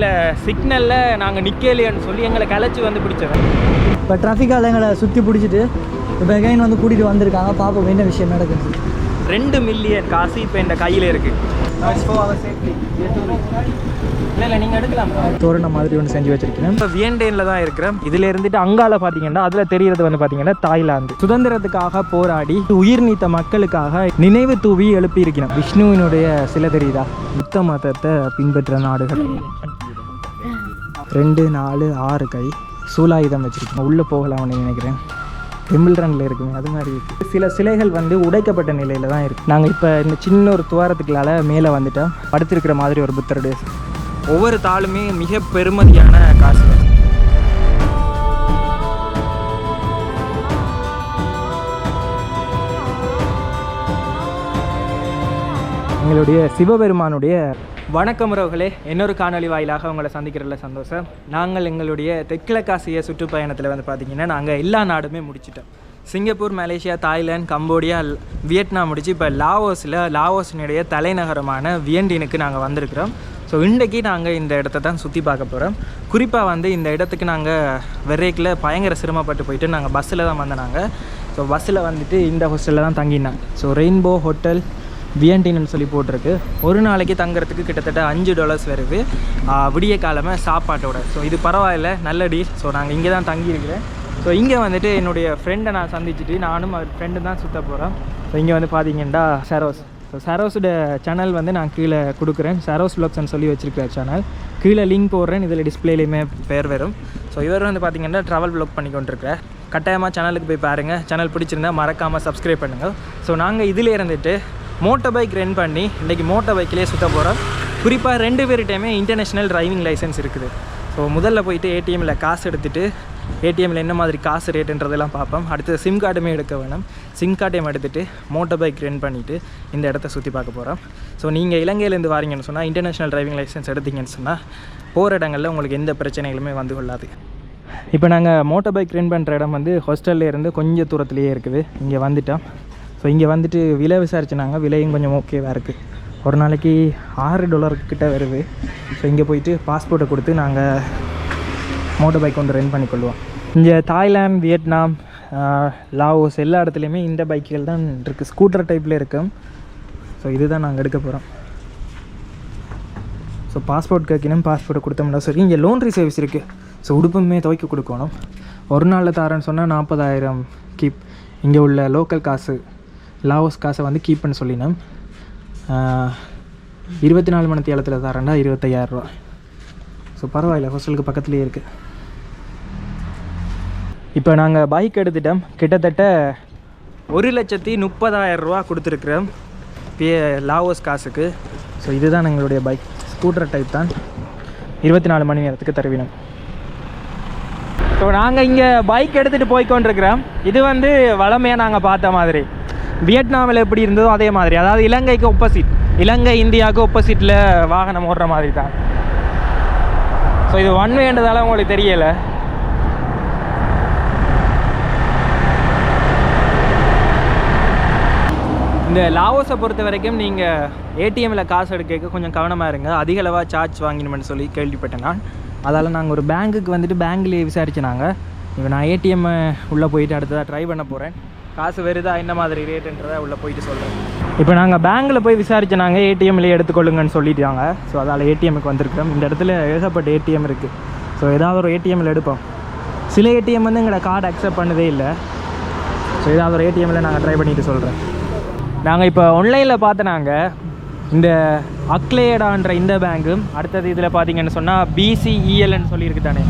இல்லை சிக்னலில் நாங்கள் நிற்கலையன்னு சொல்லி எங்களை கலைச்சி வந்து பிடிச்சது இப்போ டிராஃபிக்கால் எங்களை சுற்றி பிடிச்சிட்டு இப்போ எகைன் வந்து கூட்டிகிட்டு வந்திருக்காங்க. பார்ப்போம் என்ன விஷயம் நடக்குது. ரெண்டு மில்லியன் காசு இப்போ இந்த கையில் இருக்குது தோரணை மாதிரி ஒன்று செஞ்சு வச்சிருக்கேன் இப்போ வியன்டேனில் தான் இருக்கிறேன். இதில் இருந்துட்டு அங்கால பார்த்தீங்கன்னா அதில் தெரியறது வந்து பார்த்தீங்கன்னா தாய்லாந்து. சுதந்திரத்துக்காக போராடி உயிர் நீத்த மக்களுக்காக நினைவு தூவி எழுப்பி இருக்கிறோம் விஷ்ணுவினுடைய சில தெரியுதா? புத்த மதத்தை பின்பற்ற நாடுகள். ரெண்டு நாலு ஆறு கை. சூலாயுதம் வச்சுருக்கோம். உள்ளே போகலாம்னு நினைக்கிறேன். எம்பிள்ரனில் இருக்குங்க அது மாதிரி இருக்குது சில சிலைகள் வந்து உடைக்கப்பட்ட நிலையில் தான் இருக்குது நாங்கள் இப்போ இந்த சின்ன ஒரு துவாரத்துக்குள்ளால மேலே வந்துட்டோம் படுத்திருக்கிற மாதிரி ஒரு புத்தருடைய ஒவ்வொரு தாளுமே மிக பெருமதியான காசு. எங்களுடைய சிவபெருமானுடைய வணக்கம் உறவுகளே. இன்னொரு காணொளி வாயிலாக உங்களை சந்திக்கிறதுல சந்தோஷம். நாங்கள் எங்களுடைய தெற்கிழக்காசிய சுற்றுப்பயணத்தில் வந்து பார்த்திங்கன்னா நாங்கள் எல்லா நாடுமே முடிச்சிட்டோம். Singapore Malaysia Thailand Cambodia Vietnam முடிச்சு இப்போ லாவோஸில் லாவோஸினுடைய தலைநகரமான வியண்டினுக்கு நாங்கள் வந்திருக்கிறோம். ஸோ இன்றைக்கி நாங்கள் இந்த இடத்த தான் சுற்றி பார்க்க போகிறோம் குறிப்பாக வந்து இந்த இடத்துக்கு நாங்கள் விரைக்கில் பயங்கர சிரமப்பட்டு போயிட்டு நாங்கள் பஸ்ஸில் தான் வந்தோம் நாங்கள் ஸோ பஸ்ஸில் வந்துட்டு இந்த ஹோஸ்டலில் தான் தங்கினாங்க ஸோ ரெயின்போ ஹோட்டல் வியண்டின்னு சொல்லி போட்டிருக்கு. ஒரு நாளைக்கு தங்குறதுக்கு கிட்டத்தட்ட அஞ்சு டாலர்ஸ் வருது. விடிய காலமே சாப்பாட்டோட. ஸோ இது பரவாயில்ல நல்ல டீல் ஸோ நாங்கள் இங்கே தான் தங்கியிருக்கிறேன். ஸோ இங்கே வந்துட்டு என்னுடைய ஃப்ரெண்டை நான் சந்திச்சுட்டு நானும் அவர் ஃப்ரெண்டு தான் சுற்ற போகிறோம் ஸோ இங்கே வந்து பார்த்தீங்கன்னா சரோஸ். ஸோ சரோஸோட சேனல் வந்து நான் கீழே கொடுக்குறேன். சரோஸ் வ்ளாக்ஸ்னு சொல்லி வச்சிருக்கிற சேனல் கீழே லிங்க் போடுறேன். இதில் டிஸ்பிளேலையுமே பேர் வரும். ஸோ இவர் வந்து பார்த்தீங்கன்னா ட்ராவல் ப்ளாக் பண்ணி கொண்டிருக்கிறார். கட்டாயமாக சேனலுக்கு போய் பாருங்கள் சேனல் பிடிச்சிருந்தா மறக்காமல் சப்ஸ்கிரைப் பண்ணுங்கள் ஸோ நாங்கள் இதில் இருந்துட்டு மோட்டர் பைக் ரென் பண்ணி இன்றைக்கி மோட்டர் பைக்லேயே சுற்ற போகிறோம் குறிப்பாக ரெண்டு பேர்கிட்டையுமே இன்டர்நேஷ்னல் டிரைவிங் லைசன்ஸ் இருக்குது. ஸோ முதல்ல போயிட்டு ஏடிஎம்மில் காசு எடுத்துட்டு ஏடிஎம்மில் என்ன மாதிரி காசு ரேட்டுன்றதெல்லாம் பார்ப்போம். அடுத்து சிம் கார்டுமே எடுக்க வேணும். சிம் கார்டையும் எடுத்துகிட்டு மோட்டர் பைக் ரென் பண்ணிவிட்டு இந்த இடத்த சுற்றி பார்க்க போகிறோம் ஸோ நீங்கள் இலங்கையிலேருந்து வரீங்கன்னு சொன்னால் இன்டர்நேஷ்னல் டிரைவிங் லைசன்ஸ் எடுத்தீங்கன்னு சொன்னால் போகிற இடங்களில் உங்களுக்கு எந்த பிரச்சனைகளுமே வந்து கொள்ளாது. இப்போ நாங்கள் மோட்டர் பைக் ரென் பண்ணுற இடம் வந்து ஹாஸ்டல்ல இருந்து கொஞ்சம் தூரத்துலேயே இருக்குது. இங்கே வந்துட்டோம். ஸோ இங்கே வந்துட்டு விலை விசாரிச்சுனாங்க. விலையும் கொஞ்சம் ஓகேவாக இருக்குது ஒரு நாளைக்கு ஆறு டாலர் கிட்ட வருது. ஸோ இங்கே போயிட்டு பாஸ்போர்ட்டை கொடுத்து நாங்கள் மோட்டர் பைக் கொண்டு ரென் பண்ணிக்கொள்வோம். இங்கே தாய்லாந்து வியட்நாம் லாவோஸ் எல்லா இடத்துலையுமே இந்த பைக்குகள் தான் இருக்குது ஸ்கூட்டர் டைப்பில் இருக்கும் ஸோ இதுதான் நாங்கள் எடுக்க போகிறோம் ஸோ பாஸ்போர்ட் கேட்கணும். பாஸ்போர்ட்டை கொடுத்தோம்னா சரி. இங்கே லோன் சர்வீஸ் இருக்குது ஸோ உடுப்புமே துவைக்க கொடுக்கணும். ஒரு நாளில் தாரேன்னு சொன்னால் நாற்பதாயிரம் கீப் இங்கே உள்ள லோக்கல் காசு. லாவோஸ் காசை வந்து கீப் பண்ண சொல்லினோம் இருபத்தி நாலு மணி தேலத்தில் தரேன்டா இருபத்தையாயிரரூவா ஸோ பரவாயில்ல ஹோஸ்டலுக்கு பக்கத்துலேயே இருக்குது இப்போ நாங்கள் பைக் எடுத்துட்டோம். கிட்டத்தட்ட ஒரு லட்சத்தி முப்பதாயிரம் ரூபா கொடுத்துருக்குறோம். பே லாவோஸ் காசுக்கு. ஸோ இதுதான் எங்களுடைய பைக் ஸ்கூட்டர் டைப் தான். இருபத்தி நாலு மணி நேரத்துக்கு தருவினோம். ஸோ நாங்கள் இங்கே பைக் எடுத்துகிட்டு போய்கொண்டிருக்கிறோம் இது வந்து வளமையாக நாங்கள் பார்த்த மாதிரி. வியட்நாமில் எப்படி இருந்ததோ அதே மாதிரி. அதாவது இலங்கைக்கு ஒப்போசிட் இலங்கை இந்தியாவுக்கு ஒப்போசிட்டில் வாகனம் ஓடுற மாதிரி தான். ஸோ இது ஒன் வேண்டதால உங்களுக்கு தெரியலை. இந்த லாவோஸை பொறுத்த வரைக்கும் நீங்கள் ஏடிஎம்மில் காசு எடுக்க கொஞ்சம் கவனமாக இருங்க. அதிக அளவாக சார்ஜ் வாங்கினோம்னு சொல்லி கேள்விப்பட்டேன் நான். அதால் நாங்கள் ஒரு பேங்க்குக்கு வந்துட்டு பேங்க்லேயே நாங்கள் இப்போ நான் ஏடிஎம் உள்ளே போயிட்டு அடுத்ததாக ட்ரை பண்ண போகிறேன் காசு வருதா என்ன மாதிரி ரேட்டுன்றதை உள்ளே போயிட்டு சொல்கிறேன் இப்போ நாங்கள் பேங்க்கில் போய் விசாரிச்சினாங்க ஏடிஎம்லேயே எடுத்துக்கொள்ளுங்கன்னு சொல்லிட்டாங்க. ஸோ அதால் ஏடிஎம்க்கு வந்திருக்கோம் இந்த இடத்துல ஏகப்பட்ட ஏடிஎம் இருக்குது ஸோ ஏதாவது ஒரு ஏடிஎம்மில் எடுப்போம். சில ஏடிஎம் வந்து எங்களோட கார்டு அக்செப்ட் பண்ணதே இல்லை. ஸோ ஏதாவது ஒரு ஏடிஎம்மில் நாங்கள் ட்ரை பண்ணிட்டு சொல்கிறேன் நாங்கள் இப்போ ஆன்லைனில் பார்த்தனாங்க இந்த அக்லேடான்ற இந்த பேங்க்கும் அடுத்தது இதில் பார்த்தீங்கன்னு சொன்னால் பிசிஇஎல்னு சொல்லியிருக்கு தானே.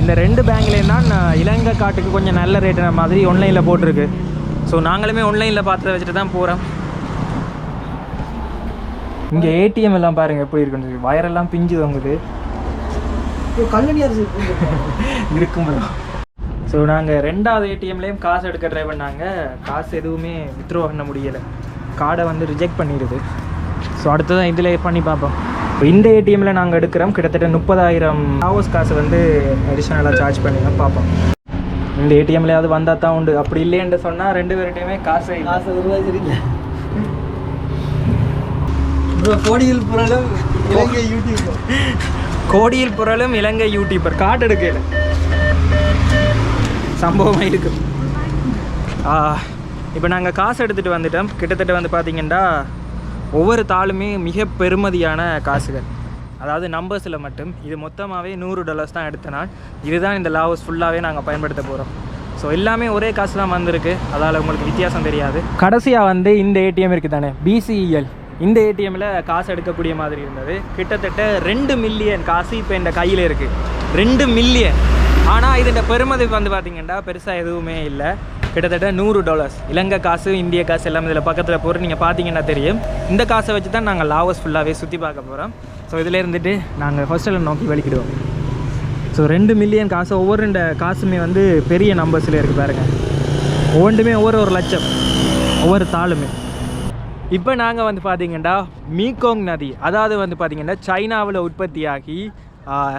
இந்த ரெண்டு பேங்க்லேயும் தான் நான் இலங்கை காட்டுக்கு கொஞ்சம் நல்ல ரேட்டு மாதிரி ஆன்லைனில் போட்டிருக்கு. ஸோ நாங்களுமே ஆன்லைனில் பார்த்து வச்சுட்டு தான் போகிறோம் இங்கே ஏடிஎம் எல்லாம் பாருங்கள் எப்படி இருக்குன்னு சொல்லி. வயரெல்லாம் பிஞ்சு தொங்குது. இருக்கும் ஸோ நாங்கள் ரெண்டாவது ஏடிஎம்லேயும் காசு எடுக்க ட்ரை பண்ணாங்க. காசு எதுவுமே வித்ட்ரா பண்ண முடியலை. கார்டை வந்து ரிஜெக்ட் பண்ணிடுது. ஸோ அடுத்ததான் இதில் பண்ணி பார்ப்போம். இப்போ இந்த ஏடிஎம்மில் நாங்கள் எடுக்கிறோம். கிட்டத்தட்ட முப்பதாயிரம் ஹவர்ஸ் காசு வந்து அடிஷ்னலாக சார்ஜ் பண்ணி தான் பார்ப்போம். இந்த ஏடிஎம்லையாவது வந்தால் தான் உண்டு. அப்படி இல்லைன்னு சொன்னால் ரெண்டு பேர்கிட்டையுமே காசு காசு உருவாச்சிருக்கல ப்ரோ கோடியில் புரளும் இலங்கை யூடியூப் கோடியில் புரளும் இலங்கை யூடியூபர் காட்டு எடுக்கல. சம்பவமாக இருக்கும் இப்போ நாங்கள் காசு எடுத்துகிட்டு வந்துட்டோம். கிட்டத்தட்ட வந்து பார்த்தீங்கன்னா ஒவ்வொரு தாளுமே மிக பெருமதியான காசுகள். அதாவது நம்பர்ஸில் மட்டும் இது மொத்தமாகவே நூறு டாலர்ஸ் தான் எடுத்த நாள். இதுதான் இந்த லாவோஸ் ஃபுல்லாகவே நாங்கள் பயன்படுத்த போகிறோம் ஸோ எல்லாமே ஒரே காசு தான் வந்திருக்கு. அதால் உங்களுக்கு வித்தியாசம் தெரியாது. கடைசியாக வந்து இந்த ஏடிஎம் இருக்குது தானே? பிசிஇஎல் இந்த ஏடிஎம்மில் காசு எடுக்கக்கூடிய மாதிரி இருந்தது. கிட்டத்தட்ட ரெண்டு மில்லியன் காசு இப்போ இந்த கையில் இருக்குது ரெண்டு மில்லியன் ஆனால் இதோட பெருமதி வந்து பார்த்தீங்கன்னா பெருசாக எதுவுமே இல்லை. கிட்டத்தட்ட நூறு டாலர்ஸ் இலங்கை காசு இந்திய காசு எல்லாமே இதில் பக்கத்தில் போகிற நீங்கள் பார்த்தீங்கன்னா தெரியும். இந்த காசை வச்சு தான் நாங்கள் லாவஸ் ஃபுல்லாகவே சுற்றி பார்க்க போகிறோம் ஸோ இதில் இருந்துட்டு நாங்கள் ஹாஸ்டலில் நோக்கி வலிக்கிடுவோம் ஸோ ரெண்டு மில்லியன் காசு ஒவ்வொரு ரெண்டு காசுமே வந்து பெரிய நம்பர்ஸில் இருக்குது பாருங்கள் ஒவ்வொன்றுமே ஒவ்வொரு ஒரு லட்சம். ஒவ்வொரு தாளுமே. இப்போ நாங்கள் வந்து பார்த்தீங்கன்னா மீகோங் நதி அதாவது வந்து பார்த்திங்கன்னா சைனாவில் உற்பத்தியாகி ஆஹ்,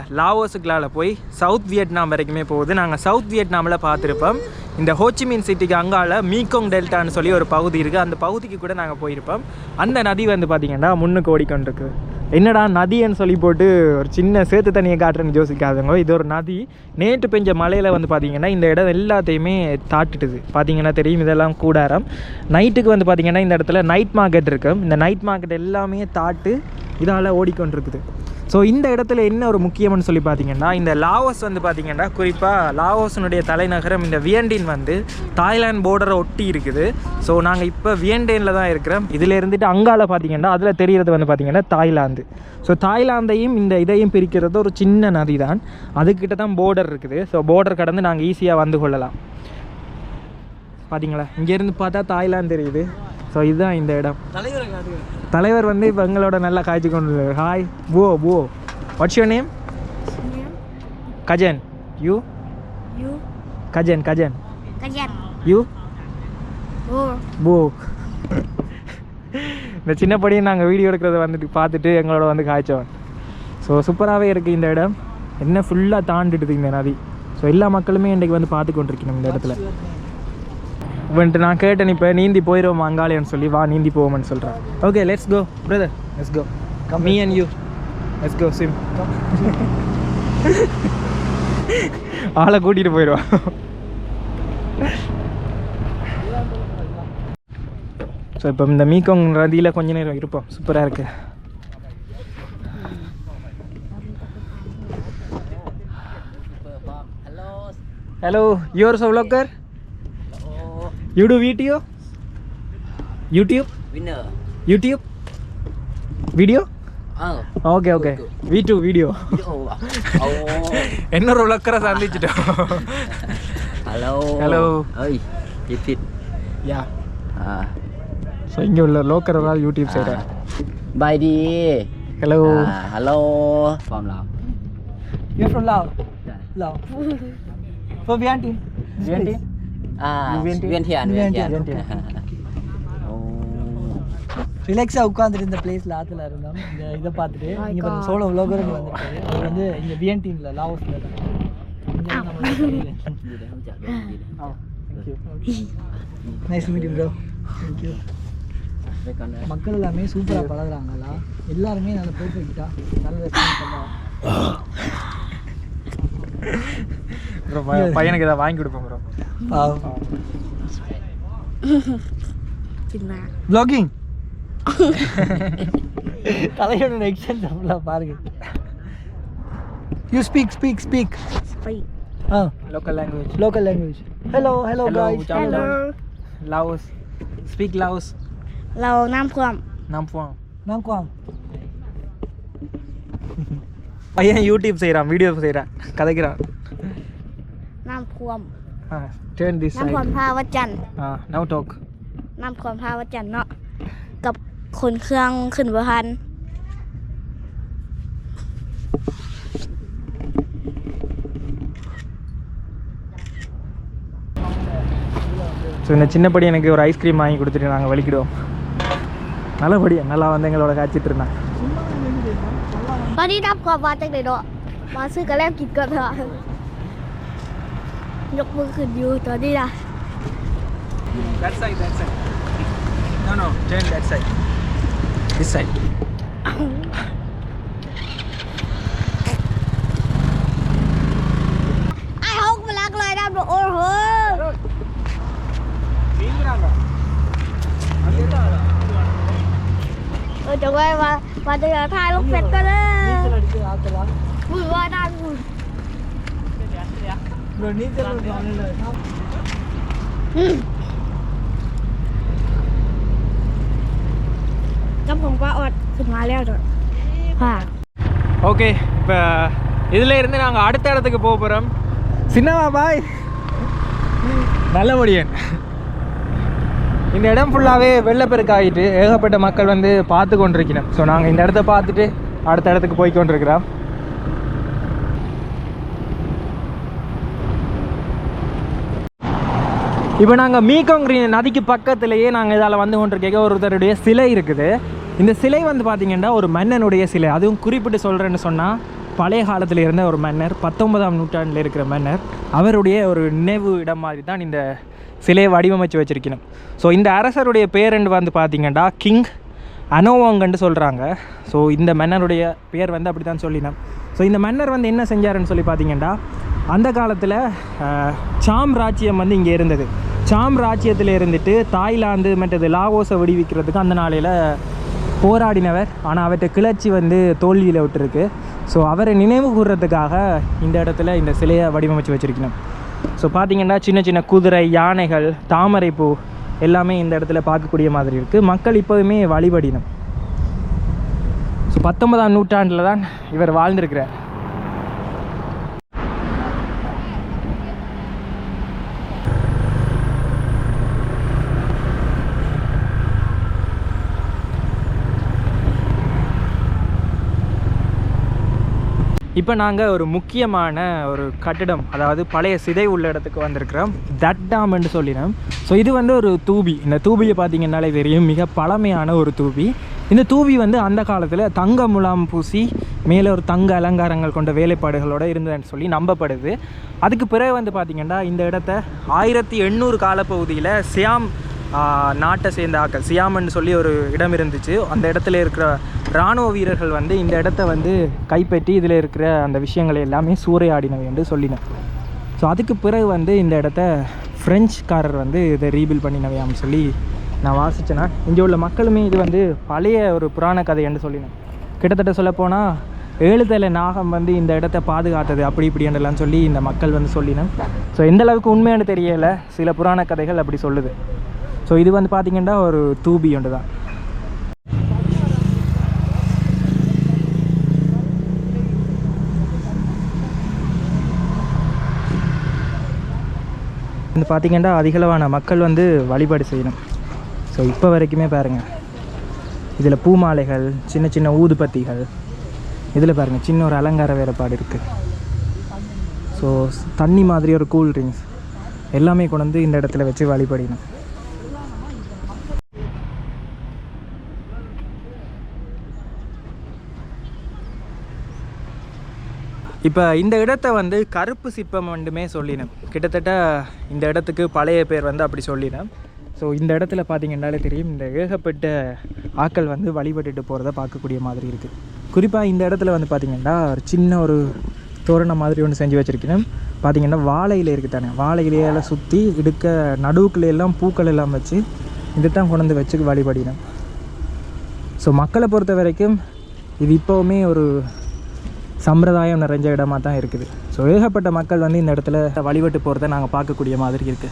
போய் சவுத் வியட்நாம் வரைக்குமே போகுது. நாங்கள் சவுத் வியட்நாமில் பார்த்துருப்போம் இந்த ஹோச்சிமின் சிட்டிக்கு அங்கால மீகோங் டெல்டான்னு சொல்லி ஒரு பகுதி இருக்குது அந்த பகுதிக்கு கூட நாங்கள் போயிருப்போம். அந்த நதி வந்து பார்த்தீங்கன்னா முன்னுக்கு ஓடிக்கொண்டிருக்கு. என்னடா நதின்னு சொல்லி போட்டு ஒரு சின்ன சேத்து தண்ணியை காட்டுறேன்னு யோசிக்காதவங்க இது ஒரு நதி. நேற்று பெஞ்ச மழையில் வந்து பார்த்தீங்கன்னா இந்த இடம் எல்லாத்தையுமே தாட்டுட்டுது. பார்த்தீங்கன்னா தெரியும் இதெல்லாம் கூடாரம். நைட்டுக்கு வந்து பார்த்தீங்கன்னா இந்த இடத்துல நைட் மார்க்கெட் இருக்கும் இந்த நைட் மார்க்கெட் எல்லாமே தாட்டு இதால் ஓடிக்கொண்டிருக்குது. ஸோ இந்த இடத்துல என்ன ஒரு முக்கியம்னு சொல்லி பார்த்தீங்கன்னா இந்த லாவோஸ் வந்து பார்த்தீங்கன்னா குறிப்பாக லாவோஸினுடைய தலைநகரம் இந்த வியண்டின் வந்து தாய்லாந்து போர்டரை ஒட்டி இருக்குது. ஸோ நாங்கள் இப்போ வியண்டேனில் தான் இருக்கிறோம். இதில் இருந்துட்டு அங்கால பார்த்தீங்கன்னா அதில் தெரிகிறது வந்து பார்த்தீங்கன்னா தாய்லாந்து. ஸோ தாய்லாந்தையும் இந்த இதையும் பிரிக்கிறது ஒரு சின்ன நதி தான் அதுக்கிட்ட தான் போர்டர் இருக்குது. ஸோ போர்டர் கடந்து நாங்கள் ஈஸியாக வந்து கொள்ளலாம். பார்த்தீங்களா இங்கேருந்து பார்த்தா தாய்லாந்து தெரியுது. ஸோ இதுதான் இந்த இடம். தலைவரை வந்து இப்போ எங்களோட நல்லா காய்ச்சி கொண்டு ஹாய் போ போ what's your name Gajan you You? Gajan Gajan. You Oh, போ இந்த சின்ன படியும் நாங்கள் வீடியோ எடுக்கிறத வந்துட்டு பார்த்துட்டு எங்களோட வந்து காய்ச்சவன் ஸோ சூப்பராகவே இருக்குது இந்த இடம். என்ன ஃபுல்லாக தாண்டிடுது இந்த நதி. ஸோ எல்லா மக்களுமே இன்றைக்கு வந்து பார்த்து கொண்டிருக்கணும் இந்த இடத்துல. வந்துட்டு நான் கேட்டேன் இப்போ நீந்தி போயிடுவோம் அங்காளியன்னு சொல்லி வா நீந்தி போவோம்னு சொல்கிறேன் okay let's go brother let's go me and you let's go swim ஆளை கூட்டிகிட்டு போயிடுவான் ஸோ இப்போ இந்த மீகோங் நதியில் கொஞ்ச நேரம் இருப்போம். சூப்பராக இருக்கு. Hello your show to video YouTube Winner. YouTube video. Okay okay we do video. இன்னொரு விளக்கரை சந்திச்சிட்டோம் Hello. Hello. Ơi, chị Thịt. Yeah. So இங்கே உள்ள லோக்கர் ஒரு யூடியூப் செய்கிறேன் Bài đi. Hello hello. From Lào. You from Lao. Lao for Vientiane? À, Viên Thiện. Viên Thiện. Viên Viên Thiện. Thiện. Oh. ரிலாக்ஸாக உட்காந்துட்டு இந்த பிளேஸில் ஆற்றுல இருந்தோம் இந்த இதை பார்த்துட்டு இங்கே பாருங்க சோழ உலகம் வந்துருக்காரு அவர் வந்து இங்கே வியன்டீனில் லாவோஸில் தான் இங்க தான் நம்ம நைஸ் மீட் ப்ரோ தேங்க்யூ. மக்கள் எல்லாமே சூப்பராக பழகுறாங்களா எல்லாருமே நல்ல பெர்ஃபெக்டாக நல்ல ரெஸ்பான்ஸ் பண்ணுறாங்க ப்ரோ பையனுக்கு இதை வாங்கி கொடுப்போம் ப்ரோ vlogging. தலையோட ஃபுல்லாக பாருங்க. You speak speak speak Speak. Ah. Local language local language hello hello ciao. Hello. Laos speak Laos Lầu Nam Phượng. நாம் போவோம் நான் குவாம் பையன் யூடியூப் செய்கிறான் வீடியோ செய்கிறான் கதைக்கிறான். Nam Phượng. Ah turn this Nam Phượng Pha Vật Trần. อ่า now talk Nam Phượng Pha Vật Trần เนาะกับคนเครื่องขึ้นบ่ทัน so இந்த சின்னப்படி எனக்கு ஒரு ஐஸ்கிரீம் வாங்கி கொடுத்துட்டு நாங்கள் வலிக்கிடுவோம் நல்லபடியா நல்லா வந்து எங்களோட காய்ச்சிட்டு இருந்தான் ตอนนี้นับความมาจากไหนเนาะมาซื้อกันแล้วกินกันเถอะ ยกมือขึ้นอยู่ตอนนี้นะ that side that side no no turn that side this side ไอ้ฮกมันรักเลยนะโอ้โห เออจะไว้มามาเดินทายลูกเป็ดก็เลยมือว่านะ நீச்சல் đó ஓகே இப்போ இதில் இருந்து நாங்கள் அடுத்த இடத்துக்கு போக போகிறோம் சின்னவா பாய். நல்லபடியன் இந்த இடம் ஃபுல்லாகவே வெள்ளப்பெருக்காகிட்டு ஏகப்பட்ட மக்கள் வந்து பார்த்து கொண்டிருக்கணும் ஸோ நாங்கள் இந்த இடத்த பார்த்துட்டு அடுத்த இடத்துக்கு போய் கொண்டிருக்கிறோம். இப்போ நாங்கள் மீகோங்ரி நதிக்கு பக்கத்துலேயே நாங்கள் இதால் வந்து கொண்டிருக்க ஒருத்தருடைய சிலை இருக்குது. இந்த சிலை வந்து பார்த்திங்கன்னா ஒரு மன்னனுடைய சிலை. அதுவும் குறிப்பிட்டு சொல்கிறேன்னு சொன்னால் பழைய காலத்தில் இருந்த ஒரு மன்னர் பத்தொன்பதாம் நூற்றாண்டில் இருக்கிற மன்னர் அவருடைய ஒரு நினைவு இடம் மாதிரி தான் இந்த சிலையை வடிவமைச்சு வச்சிருக்கணும். ஸோ இந்த அரசருடைய பேரண்டு வந்து பார்த்திங்கன்னா கிங் அனோவாங்கன்னு சொல்கிறாங்க ஸோ இந்த மன்னருடைய பேர் வந்து அப்படி தான் சொல்லினேன் ஸோ இந்த மன்னர் வந்து என்ன செஞ்சாருன்னு சொல்லி பார்த்தீங்கன்னா அந்த காலத்தில் சாம் ராஜ்யம் வந்து இங்கே இருந்தது. சாம் ராஜ்யத்தில் இருந்துட்டு தாய்லாந்து மற்றது லாவோஸை விடுவிக்கிறதுக்கு அந்த நாளையில் போராடினவர். ஆனால் அவற்றை கிளர்ச்சி வந்து தோல்வியில் விட்டுருக்கு. ஸோ அவரை நினைவு கூறுறதுக்காக இந்த இடத்துல இந்த சிலையை வடிவமைச்சு வச்சுருக்கணும். ஸோ பார்த்திங்கன்னா சின்ன சின்ன குதிரை யானைகள் தாமரைப்பூ எல்லாமே இந்த இடத்துல பார்க்கக்கூடிய மாதிரி இருக்குது மக்கள் இப்போதுமே வழிபடினம். ஸோ பத்தொன்பதாம் நூற்றாண்டில் தான் இவர் வாழ்ந்திருக்கிறார். இப்போ நாங்கள் ஒரு முக்கியமான ஒரு கட்டிடம் அதாவது பழைய சிதை உள்ள இடத்துக்கு வந்திருக்கிறோம். தட் டாம்னு சொல்லினோம். ஸோ இது வந்து ஒரு தூபி. இந்த தூபியை பார்த்தீங்கன்னாலே தெரியும். மிக பழமையான ஒரு தூபி. இந்த தூபி வந்து அந்த காலத்தில் தங்க முலாம் பூசி மேலே ஒரு தங்க அலங்காரங்கள் கொண்ட வேலைப்பாடுகளோடு இருந்ததுன்னு சொல்லி நம்பப்படுது. அதுக்கு பிறகு வந்து பார்த்திங்கன்னா இந்த இடத்த ஆயிரத்தி எண்ணூறு காலப்பகுதியில் சியாம் நாட்டை சேர்ந்த ஆக்கள். சியாமன் சொல்லி ஒரு இடம் இருந்துச்சு. அந்த இடத்துல இருக்கிற இராணுவ வீரர்கள் வந்து இந்த இடத்த வந்து கைப்பற்றி இதில் இருக்கிற அந்த விஷயங்களை எல்லாமே சூறையாடினவை என்று சொல்லினேன் ஸோ அதுக்கு பிறகு வந்து இந்த இடத்த ஃப்ரெஞ்சுக்காரர் வந்து இதை ரீபில் பண்ணினவையாம் சொல்லி நான் வாசித்தேன்னா இங்கே உள்ள மக்களுமே இது வந்து பழைய ஒரு புராண கதை என்று சொல்லினேன் கிட்டத்தட்ட சொல்லப்போனால் எழுதலை நாகம் வந்து இந்த இடத்த பாதுகாத்தது அப்படி இப்படின்றலாம் சொல்லி இந்த மக்கள் வந்து சொல்லினேன் ஸோ எந்த அளவுக்கு உண்மையானு தெரியலை. சில புராண கதைகள் அப்படி சொல்லுது. ஸோ இது வந்து பார்த்திங்கன்னா ஒரு தூபி ஒன்று தான். வந்து பார்த்திங்கன்னா அதிகளவான மக்கள் வந்து வழிபாடு செய்யணும். ஸோ இப்போ வரைக்குமே பாருங்கள் இதில் பூமாலைகள் சின்ன சின்ன ஊதுபத்திகள் இதில் பாருங்கள் சின்ன ஒரு அலங்கார வேறுபாடு இருக்குது ஸோ தண்ணி மாதிரி ஒரு கூல் ட்ரிங்க்ஸ் எல்லாமே கொண்டு வந்து இந்த இடத்துல வச்சு வழிபடினோம் இப்போ இந்த இடத்த வந்து கருப்பு சிற்பம் மட்டுமே சொல்லினேன். கிட்டத்தட்ட இந்த இடத்துக்கு பழைய பேர் வந்து அப்படி சொல்லினேன். ஸோ இந்த இடத்துல பார்த்தீங்கன்னாலே தெரியும் இந்த ஏகப்பட்ட ஆக்கள் வந்து வழிபட்டுட்டு போகிறத பார்க்கக்கூடிய மாதிரி இருக்குது குறிப்பாக இந்த இடத்துல வந்து பார்த்திங்கன்னா ஒரு சின்ன ஒரு தோரணம் மாதிரி ஒன்று செஞ்சு வச்சுருக்கேன். வாழை இலை இருக்குது தானே. வாழை இலையெல்லாம் சுற்றி இடுக்க நடுவுக்குள்ள எல்லாம் பூக்கள் எல்லாம் வச்சு இதைத்தான் கொண்டு வந்து வச்சு வழிபடினேன். ஸோ மக்களை பொறுத்த வரைக்கும் இது இப்போவுமே ஒரு சம்பிரதாயம் நிறைஞ்ச இடமாக தான் இருக்குது. ஸோ ஏகப்பட்ட மக்கள் வந்து இந்த இடத்துல வழிபட்டு போகிறத நாங்கள் பார்க்கக்கூடிய மாதிரி இருக்குது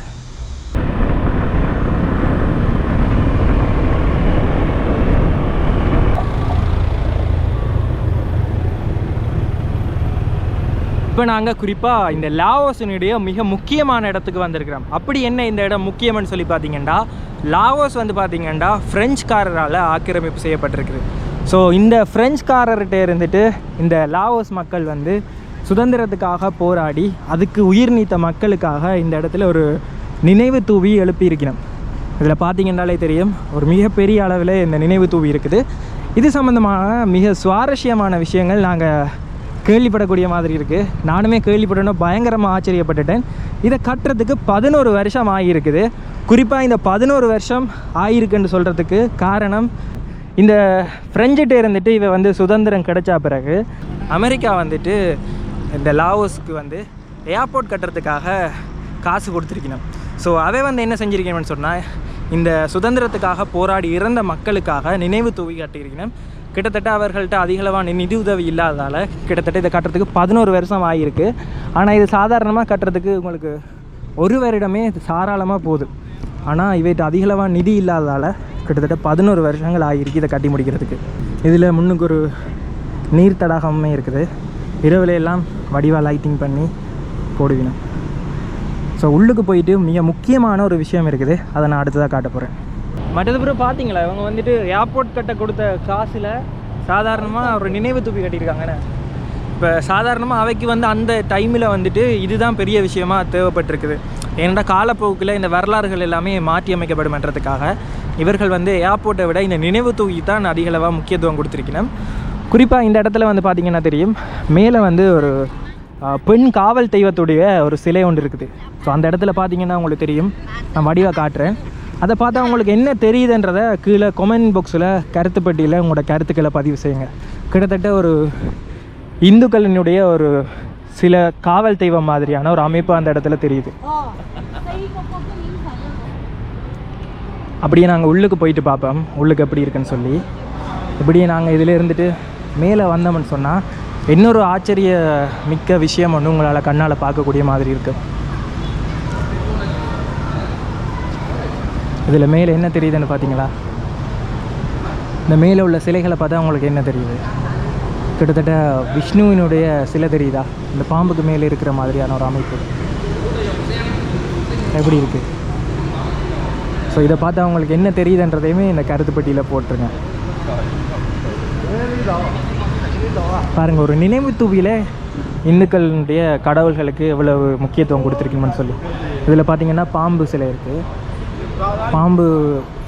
இப்போ நாங்கள் குறிப்பாக இந்த லாவோஸினுடைய மிக முக்கியமான இடத்துக்கு வந்திருக்கிறோம். அப்படி என்ன இந்த இடம் முக்கியம்னு சொல்லி பார்த்தீங்கன்னா லாவோஸ் வந்து பார்த்தீங்கன்னா ஃப்ரெஞ்சுக்காரரால் ஆக்கிரமிப்பு செய்யப்பட்டிருக்குது. ஸோ இந்த ஃப்ரெஞ்சுக்காரர்கிட்ட இருந்துட்டு இந்த லாவோஸ் மக்கள் வந்து சுதந்திரத்துக்காக போராடி அதுக்கு உயிர் நீத்த மக்களுக்காக இந்த இடத்துல ஒரு நினைவு தூவி எழுப்பி இதில் பார்த்தீங்கன்னாலே தெரியும் ஒரு மிகப்பெரிய அளவில் இந்த நினைவு தூவி இருக்குது. இது சம்மந்தமான மிக சுவாரஸ்யமான விஷயங்கள் நாங்கள் கேள்விப்படக்கூடிய மாதிரி இருக்குது நானுமே கேள்விப்படணும் பயங்கரமாக ஆச்சரியப்பட்டுட்டேன். இதை கட்டுறதுக்கு பதினோரு வருஷம் ஆகியிருக்குது. குறிப்பாக இந்த பதினோரு வருஷம் ஆகியிருக்குன்னு சொல்கிறதுக்கு காரணம் இந்த ஃப்ரெஞ்சிட்ட இருந்துட்டு இவ வந்து சுதந்திரம் கிடைச்சா பிறகு அமெரிக்கா வந்துட்டு இந்த லாவோஸ்க்கு வந்து ஏர்போர்ட் கட்டுறதுக்காக காசு கொடுத்துருக்கணும். ஸோ அவன் வந்து என்ன செஞ்சுருக்கணும்னு சொன்னால் இந்த சுதந்திரத்துக்காக போராடி இறந்த மக்களுக்காக நினைவு தூவி கட்டியிருக்கணும். கிட்டத்தட்ட அவர்கள்ட்ட அதிகளவான நிதி உதவி இல்லாததால் கிட்டத்தட்ட இதை கட்டுறதுக்கு பதினோரு வருஷம் ஆகியிருக்கு ஆனால் இது சாதாரணமாக கட்டுறதுக்கு உங்களுக்கு ஒரு வருடமே சாராளமாக போகுது. ஆனால் இவைட்டு அதிகளவான நிதி இல்லாததால் கிட்டத்தட்ட பதினோரு வருஷங்கள் ஆகியிருக்கு இதை கட்டி முடிக்கிறதுக்கு. இதில் முன்னுக்கு ஒரு நீர் தடாகமே இருக்குது. இரவுல எல்லாம் வடிவாக லைட்டிங் பண்ணி போடுவினோம். ஸோ உள்ளுக்கு போயிட்டு மிக முக்கியமான ஒரு விஷயம் இருக்குது. அதை நான் அடுத்ததாக காட்ட போகிறேன் மற்றது பிறகு பார்த்தீங்களா? இவங்க வந்துட்டு ஏர்போர்ட் கட்ட கொடுத்த காசில் சாதாரணமாக ஒரு நினைவு தூப்பி கட்டியிருக்காங்கண்ணே இப்போ சாதாரணமாக அவைக்கு வந்து அந்த டைமில் வந்துட்டு இதுதான் பெரிய விஷயமா தேவைப்பட்டிருக்குது. ஏன்னா காலப்போக்கில் இந்த வரலாறுகள் எல்லாமே மாற்றி அமைக்கப்படுமன்றதுக்காக இவர்கள் வந்து ஏர்போர்ட்டை விட இந்த நினைவு தூக்கி தான் அதிகளவாக முக்கியத்துவம் கொடுத்துருக்கணும். குறிப்பாக இந்த இடத்துல வந்து பார்த்தீங்கன்னா தெரியும். மேலே வந்து ஒரு பெண் காவல் தெய்வத்துடைய ஒரு சிலை ஒன்று இருக்குது. ஸோ அந்த இடத்துல பார்த்தீங்கன்னா உங்களுக்கு தெரியும். நான் வடிவாக காட்டுறேன். அதை பார்த்தா உங்களுக்கு என்ன தெரியுதுன்றதை கீழே கொமெண்ட் பாக்ஸில் கருத்துப்பட்டியில் உங்களோட கருத்துக்களை பதிவு செய்யுங்க. கிட்டத்தட்ட ஒரு இந்துக்களினுடைய ஒரு சில காவல் தெய்வம் மாதிரியான ஒரு அமைப்பு அந்த இடத்துல தெரியுது. அப்படியே நாங்கள் உள்ளுக்கு போயிட்டு பார்ப்போம் உள்ளுக்கு எப்படி இருக்குன்னு சொல்லி. இப்படியே நாங்கள் இதில் இருந்துட்டு மேலே வந்தோம்னு சொன்னால் இன்னொரு ஆச்சரிய மிக்க விஷயம் ஒன்று உங்களால் கண்ணால் பார்க்கக்கூடிய மாதிரி இருக்கு. இதில் மேலே என்ன தெரியுதுன்னு பார்த்தீங்களா இந்த மேலே உள்ள சிலைகளை பார்த்தா உங்களுக்கு என்ன தெரியுது? கிட்டத்தட்ட விஷ்ணுவினுடைய சிலை தெரியுதா? இந்த பாம்புக்கு மேலே இருக்கிற மாதிரியான ஒரு அமைப்பு. எப்படி இருக்குது ஸோ இதை பார்த்து அவங்களுக்கு என்ன தெரியுதுன்றதையுமே இந்த கருத்துப்பட்டியில் போட்டுருங்க. பாருங்கள் ஒரு நினைவு தூவியில் இந்துக்களுடைய கடவுள்களுக்கு எவ்வளவு முக்கியத்துவம் கொடுத்துருக்கீங்கன்னு சொல்லி. இதில் பார்த்தீங்கன்னா பாம்பு சிலை இருக்குது பாம்பு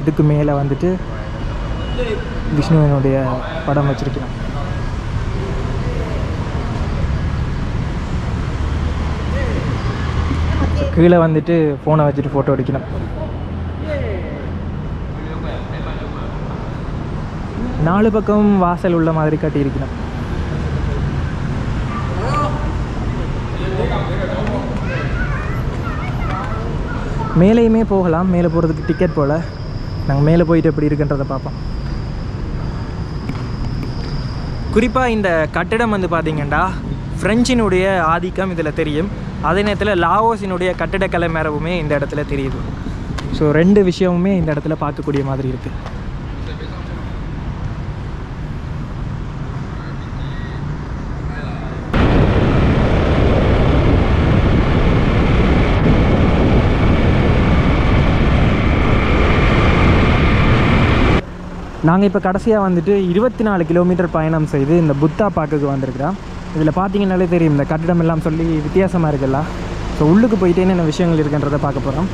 இதுக்கு மேலே வந்துட்டு விஷ்ணுவினுடைய படம் வச்சிருக்கிறோம். கீழே வந்துட்டு ஃபோனை வச்சுட்டு ஃபோட்டோ எடுக்கணும். நாலு பக்கம் வாசல் உள்ள மாதிரி கட்டியிருக்கணும். மேலேயுமே போகலாம். மேலே போகிறதுக்கு டிக்கெட் போல். நாங்கள் மேலே போயிட்டு எப்படி இருக்குன்றதை பார்ப்போம். குறிப்பாக இந்த கட்டிடம் வந்து பார்த்திங்கன்னா ஃப்ரெஞ்சினுடைய ஆதிக்கம் இதில் தெரியும். அதே நேரத்தில் லாவோஸினுடைய கட்டிடக்கலை மரபுமே இந்த இடத்துல தெரியுது. ஸோ ரெண்டு விஷயமுமே இந்த இடத்துல பார்க்கக்கூடிய மாதிரி இருக்குது நாங்கள் இப்போ கடைசியாக வந்துட்டு இருபத்தி நாலு கிலோமீட்டர் பயணம் செய்து இந்த புத்தா பார்க்குக்கு வந்திருக்கிறோம். இதில் பார்த்தீங்கன்னாலே தெரியும் இந்த கட்டிடம் எல்லாம் சொல்லி வித்தியாசமாக இருக்குல்ல. ஸோ உள்ளுக்கு போயிட்டே என்னென்ன விஷயங்கள் இருக்குன்றதை பார்க்க போகிறோம்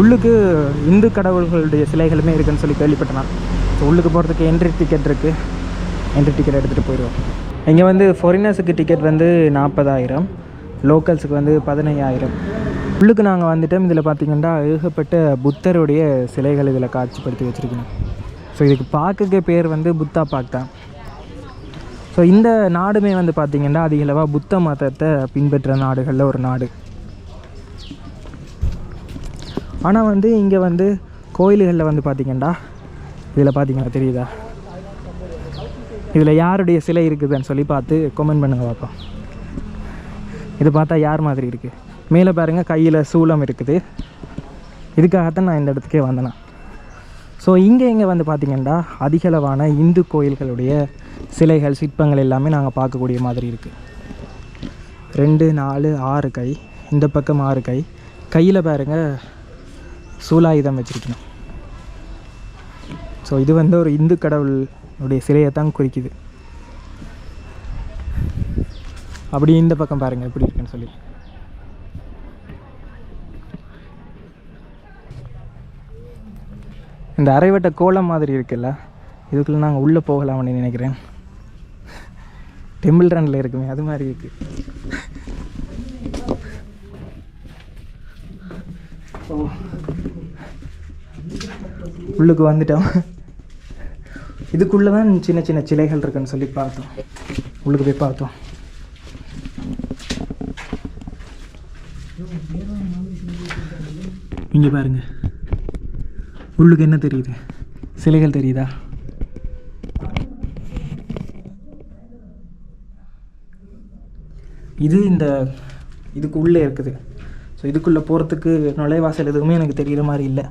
உள்ளுக்கு இந்து கடவுள்களுடைய சிலைகளுமே இருக்குன்னு சொல்லி கேள்விப்பட்டேன். ஸோ உள்ளுக்கு போகிறதுக்கு என்ட்ரி டிக்கெட் இருக்குது என்ட்ரி டிக்கெட் எடுத்துகிட்டு போயிடுவோம் இங்கே வந்து ஃபாரினர்ஸுக்கு டிக்கெட் வந்து நாற்பதாயிரம் லோக்கல்ஸுக்கு வந்து பதினையாயிரம். உள்ளுக்கு நாங்கள் வந்துட்டோம். இதில் பார்த்தீங்கன்னா ஏகப்பட்ட புத்தருடைய சிலைகள் இதில் காட்சிப்படுத்தி வச்சுருக்கணும் ஸோ இதுக்கு பார்க்குக்கு பேர் வந்து புத்தா பார்க் தான். ஸோ இந்த நாடுமே வந்து பார்த்திங்கன்னா அதிகளவாக புத்த மதத்தை பின்பற்ற நாடுகளில் ஒரு நாடு. ஆனால் வந்து இங்கே வந்து கோயில்களில் வந்து பார்த்திங்கன்னா இதில் பார்த்தீங்கன்னா தெரியுதா? இதில் யாருடைய சிலை இருக்குதுன்னு சொல்லி பார்த்து கொமெண்ட் பண்ணுங்க பார்ப்போம் இது பார்த்தா யார் மாதிரி இருக்குது மேலே பாருங்கள் கையில் சூலம் இருக்குது. இதுக்காகத்தான் நான் இந்த இடத்துக்கே வந்தேனா. ஸோ இங்கே இங்கே வந்து பார்த்திங்கன்னா அதிகளவான இந்து கோயில்களுடைய சிலைகள் சிற்பங்கள் எல்லாமே நாங்கள் பார்க்கக்கூடிய மாதிரி இருக்குது ரெண்டு நாலு ஆறு கை. இந்த பக்கம் ஆறு கை. கையில் பாருங்கள் சூலாயுதம் வச்சுருக்கணும். ஸோ இது வந்து ஒரு இந்து கடவுளுடைய சிலையை தான் குறிக்குது. அப்படி இந்த பக்கம் பாருங்கள் எப்படி இருக்குன்னு சொல்லி. இந்த அரைவட்ட கோலம் மாதிரி இருக்குல்ல இதுக்குள்ளே நாங்கள் உள்ளே போகலாம்னு நினைக்கிறேன். டெம்பிள் ரனில் இருக்குமே அது மாதிரி இருக்கு. ஓ. உள்ளுக்கு வந்துட்டோம். இதுக்குள்ளே தான் சின்ன சின்ன சிலைகள் இருக்குன்னு சொல்லி பார்த்தோம். உள்ளுக்கு போய் பார்த்தோம். இங்கே பாருங்கள் உள்ளுக்கு என்ன தெரியுது? சிலைகள் தெரியுதா? இது இந்த இதுக்கு உள்ளே இருக்குது. ஸோ இதுக்குள்ளே போகிறதுக்கு நுழைவாசல் எதுவுமே எனக்கு தெரிகிற மாதிரி இல்லை.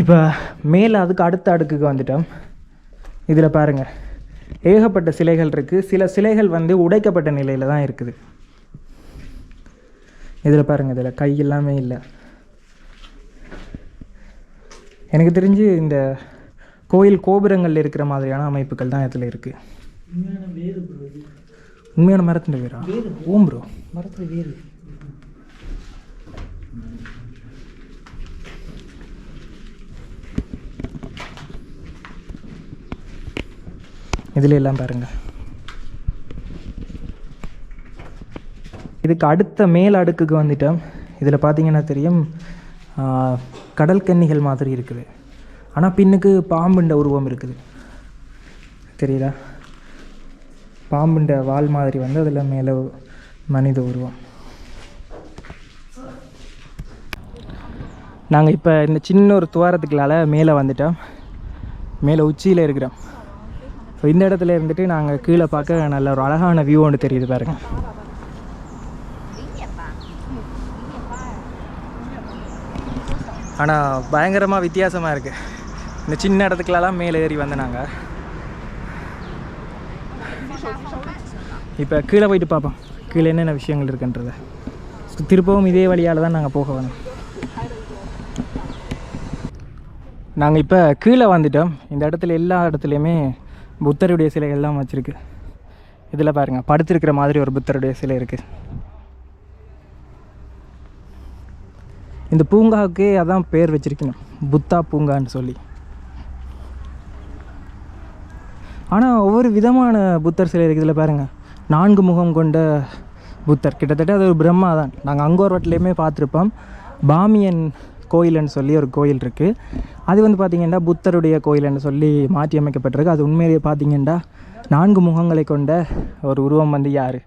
இப்போ மேலே அதுக்கு அடுத்த அடுக்குக்கு வந்துட்டோம். இதில் பாருங்கள் ஏகப்பட்ட சிலைகள் இருக்குது சில சிலைகள் வந்து உடைக்கப்பட்ட நிலையில் தான் இருக்குது. இதில் பாருங்கள் இதில் கை எல்லாமே இல்லை. எனக்கு தெரிஞ்சு இந்த கோயில் கோபுரங்களில் இருக்கிற மாதிரியான அமைப்புகள் தான் இதில் இருக்குது உண்மையான மரத்தின் பேரா ஓம் ப்ரோ மரத்தில் வேறு. இதில் எல்லாம் பாருங்கள் இதுக்கு அடுத்த மேல் அடுக்குக்கு வந்துட்டோம். இதில் பார்த்தீங்கன்னா தெரியும் கடல் கன்னிகள் மாதிரி இருக்குது. ஆனால் பின்னுக்கு பாம்புண்ட உருவம் இருக்குது. தெரியுதா? பாம்புண்ட வால் மாதிரி வந்து அதில் மேலே மனித உருவம். நாங்கள் இப்போ இந்த சின்ன ஒரு துவாரத்துக்குள்ளால மேலே வந்துட்டோம். மேலே உச்சியில் இருக்கிறோம். ஸோ இந்த இடத்துல இருந்துட்டு நாங்கள் கீழே பார்க்க நல்ல ஒரு அழகான வியூ ஒன்று தெரியுது பாருங்க. ஆனால் பயங்கரமாக வித்தியாசமாக இருக்குது இந்த சின்ன இடத்துக்குலாம் மேலே ஏறி வந்து நாங்கள் இப்போ கீழே போயிட்டு பார்ப்போம். கீழே என்னென்ன விஷயங்கள் இருக்குன்றத. ஸோ திருப்பவும் இதே வழியால் தான் நாங்கள் போக வந்தோம். நாங்கள் இப்போ கீழே வந்துட்டோம். இந்த இடத்துல எல்லா இடத்துலையுமே புத்தருடைய சிலைகள்லாம் வச்சுருக்கு. இதில் பாருங்கள் படுத்திருக்கிற மாதிரி ஒரு புத்தருடைய சிலை இருக்குது இந்த பூங்காவுக்கு அதான் பேர் வச்சுருக்கணும். புத்தா பூங்கான்னு சொல்லி. ஆனால் ஒவ்வொரு விதமான புத்தர் சிலை இருக்குது இதில் பாருங்கள் நான்கு முகம் கொண்ட புத்தர். கிட்டத்தட்ட அது ஒரு பிரம்மா தான் நாங்கள் அங்கோர்வட்டிலையுமே பார்த்துருப்போம். பாமியன் கோயில்னு சொல்லி ஒரு கோயில் இருக்குது அது வந்து பார்த்திங்கன்னா புத்தருடைய கோயில்னு சொல்லி மாற்றி அமைக்கப்பட்டிருக்கு அது உண்மையிலேயே பார்த்திங்கன்னா நான்கு முகங்களை கொண்ட ஒரு உருவம் வந்து யார்?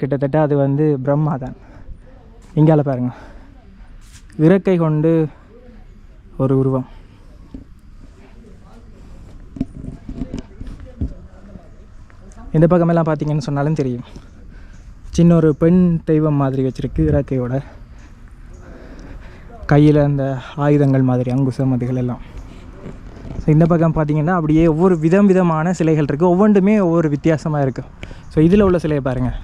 கிட்டத்தட்ட அது வந்து பிரம்மா தான். இங்கால பாருங்கள் இறக்கை கொண்டு ஒரு உருவம். இந்த பக்கமெல்லாம் பார்த்தீங்கன்னு சொன்னாலும் தெரியும். சின்ன ஒரு பெண் தெய்வம் மாதிரி வச்சுருக்கு இறக்கையோட. கையில் அந்த ஆயுதங்கள் மாதிரி அங்குசம் அதுகள் எல்லாம். ஸோ இந்த பக்கம் பார்த்தீங்கன்னா அப்படியே ஒவ்வொரு விதம் விதமான சிலைகள் இருக்குது ஒவ்வொன்றுமே ஒவ்வொரு வித்தியாசமாக இருக்குது ஸோ இதில் உள்ள சிலையை பாருங்கள்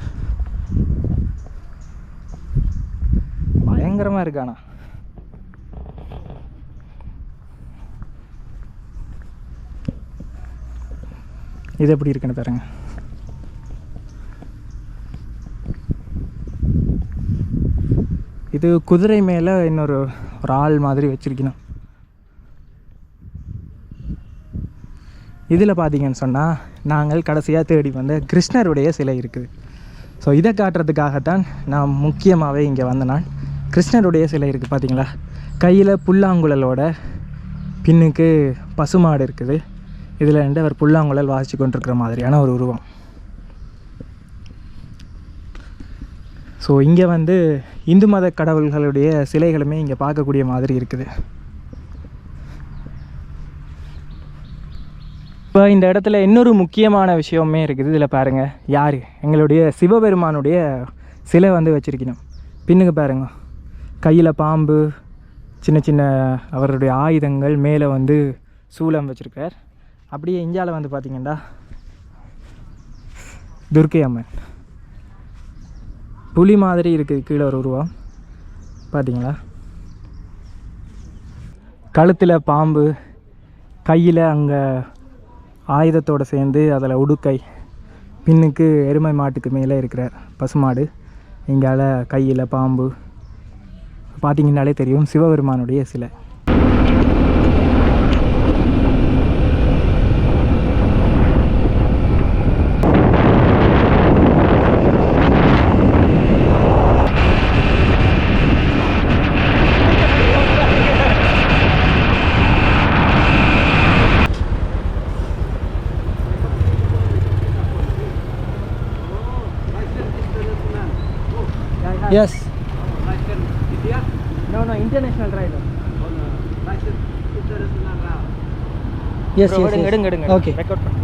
பயங்கரமாக இருக்கு இது எப்படி இருக்குன்னு பாருங்கள் இது குதிரை மேலே இன்னொரு ஒரு ஆள் மாதிரி வச்சுருக்கணும். இதில் பார்த்தீங்கன்னு சொன்னால் நாங்கள் கடைசியாக தேடி வந்த கிருஷ்ணருடைய சிலை இருக்குது. ஸோ இதை காட்டுறதுக்காகத்தான் நான் முக்கியமாகவே இங்கே வந்த நான் கிருஷ்ணருடைய சிலை இருக்குது பார்த்தீங்களா கையில் புல்லாங்குழலோட பின்னுக்கு பசுமாடு இருக்குது. இதில் ரெண்டு அவர் புல்லாங்குழல் வாசித்து கொண்டிருக்கிற மாதிரியான ஒரு உருவம். ஸோ இங்கே வந்து இந்து மத கடவுள்களுடைய சிலைகளுமே இங்கே பார்க்கக்கூடிய மாதிரி இருக்குது. இப்போ இந்த இடத்துல இன்னொரு முக்கியமான விஷயமே இருக்குது. இதில் பாருங்கள் யார்? எங்களுடைய சிவபெருமானுடைய சிலை வந்து வச்சுருக்கணும். பின்னுக்கு பாருங்க கையில் பாம்பு சின்ன சின்ன அவருடைய ஆயுதங்கள் மேலே வந்து சூலம் வச்சுருக்கார். அப்படியே இஞ்சால வந்து பார்த்தீங்கன்னா துர்க்கை அம்மன். புலி மாதிரி இருக்குது கீழே ஒரு உருவம். பார்த்தீங்களா கழுத்தில் பாம்பு கையில் அங்கே ஆயுதத்தோடு சேர்ந்து அதில் உடுக்கை பின்னுக்கு எருமை மாட்டுக்கு மேலே இருக்கிறார் பசுமாடு இங்கால கையில் பாம்பு. பார்த்தீங்கன்னாலே தெரியும் சிவபெருமானுடைய சிலை. Yes no no international driver yes yes எடுங்க எடுங்க ஓகே ரெக்கார்ட் பண்ணு.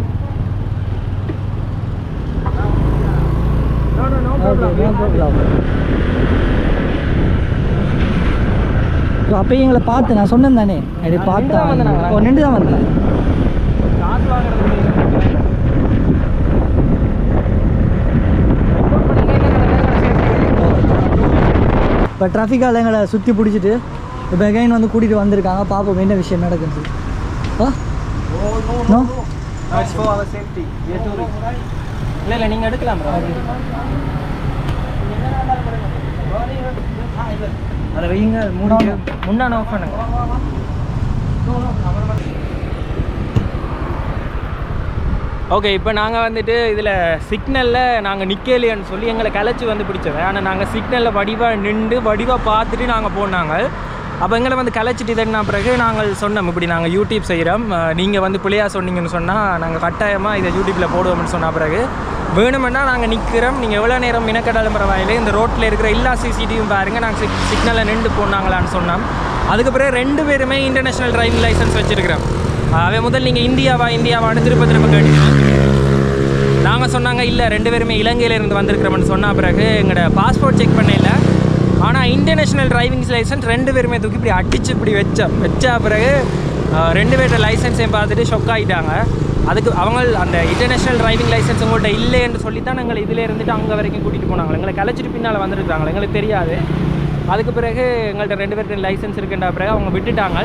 நோ நோ நோ ப்ராப்ளம் அப்பயும் எங்களை பார்த்து நான் சொன்னேன் தானே. அப்படி பார்த்தா நின்று தான் வந்தேன். காசு வாங்குறது இப்போ டிராஃபிக்கால் எங்களை சுற்றி பிடிச்சிட்டு இப்போ எகைன் வந்து கூட்டிகிட்டு வந்திருக்காங்க. பார்ப்போம் என்ன விஷயம் நடக்குது. ஆ? நோ இல்லை இல்லை நீங்கள் எடுக்கலாம். அதை வைங்க முன்னாடி ஆஃப் பண்ணுங்க. ஓகே இப்போ நாங்கள் வந்துட்டு இதில் சிக்னலில் நாங்கள் நிற்கலைன்னு சொல்லி எங்களை கலைச்சி வந்து பிடிச்சவன் ஆனால் நாங்கள் சிக்னலில் வடிவாக நின்று வடிவாக பார்த்துட்டு நாங்கள் போனாங்க. அப்போ எங்களை வந்து கலைச்சிட்டு இதுனா பிறகு நாங்கள் சொன்னோம். இப்படி நாங்கள் யூடியூப் செய்கிறோம் நீங்கள் வந்து பிள்ளையா சொன்னீங்கன்னு சொன்னால் நாங்கள் கட்டாயமாக இதை யூடியூப்பில் போடுவோம்னு சொன்ன பிறகு வேணுமென்னா நாங்கள் நிற்கிறோம் நீங்கள் எவ்வளோ நேரம் மினக்கடலும் பரவாயில்ல. இந்த ரோட்டில் இருக்கிற எல்லா சிசிடிவியும் பாருங்கள் நாங்கள் சிக் சிக்னலில் நின்று போனாங்களான்னு சொன்னோம். அதுக்கு பிறகு ரெண்டு பேருமே இன்டர்நேஷ்னல் டிரைவிங் லைசன்ஸ் வச்சுருக்கிறோம். அவன் முதல் நீங்கள் இந்தியாவா இந்தியாவான்னு திருப்ப திருப்ப கேட்டீங்க நாங்கள் சொன்னாங்க இல்லை ரெண்டு பேருமே இலங்கையிலேருந்து வந்திருக்கிறோம்னு சொன்ன பிறகு எங்களோட பாஸ்போர்ட் செக் பண்ணல ஆனால் இன்டர்நேஷ்னல் டிரைவிங் லைசன்ஸ் ரெண்டு பேருமே தூக்கி இப்படி அடிச்சு இப்படி வச்சோம் வச்ச பிறகு ரெண்டு பேர்ட்ட லைசன்ஸையும் பார்த்துட்டு ஷொக் ஆகிட்டாங்க அதுக்கு அவங்க அந்த இன்டர்நேஷ்னல் டிரைவிங் லைசன்ஸ் உங்கள்கிட்ட இல்லைன்னு சொல்லி தான் நாங்கள் இதில் இருந்துட்டு அங்கே வரைக்கும் கூட்டிகிட்டு போனாங்க. எங்களை கலைச்சிட்டு பின்னால் வந்துருக்காங்க எங்களுக்கு தெரியாது. அதுக்கு பிறகு எங்கள்கிட்ட ரெண்டு பேர்கிட்ட லைசன்ஸ் இருக்குன்ற பிறகு அவங்க விட்டுட்டாங்க.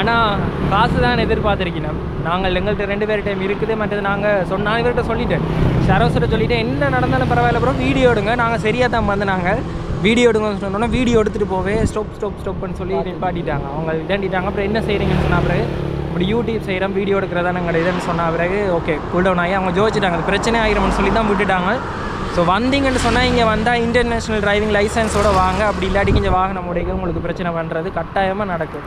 ஆனால் காசு தான் எதிர்பார்த்துருக்கணும் நாங்கள் எங்கள்கிட்ட ரெண்டு பேர்கிட்ட இருக்குது மற்றது நாங்கள் சொன்ன இவர்கிட்ட சொல்லிட்டேன். சரோசரை சொல்லிட்டேன் என்ன நடந்தாலும் பரவாயில்ல ப்ரோ வீடியோ எடுங்க. நாங்கள் சரியாக தான் வந்து நாங்கள் வீடியோ எடுங்கன்னு சொன்னோன்னா வீடியோ எடுத்துகிட்டு போவே ஸ்டாப் ஸ்டாப் ஸ்டாப்னு சொல்லி நிப்பாட்டிட்டாங்க. அவங்க இதாண்டிட்டாங்க அப்புறம் என்ன செய்கிறீங்கன்னு சொன்ன பிறகு இப்படி யூடியூப் செய்கிறோம் வீடியோ எடுக்கிறதா நாங்கள் இதுன்னு சொன்ன பிறகு ஓகே கூல் டவுன் ஆகி அவங்க ஜோதிச்சிட்டாங்க. பிரச்சனை ஆகிரும்னு சொல்லி தான் விட்டுட்டாங்க. ஸோ வந்தீங்கன்னு சொன்னால் இங்கே வந்தால் இன்டர்நேஷ்னல் டிரைவிங் லைசன்ஸோடு வாங்க. அப்படி இல்லாட்டி இங்கே வாகனம் உடைக்க உங்களுக்கு பிரச்சனை பண்ணுறது கட்டாயமாக நடக்கும்.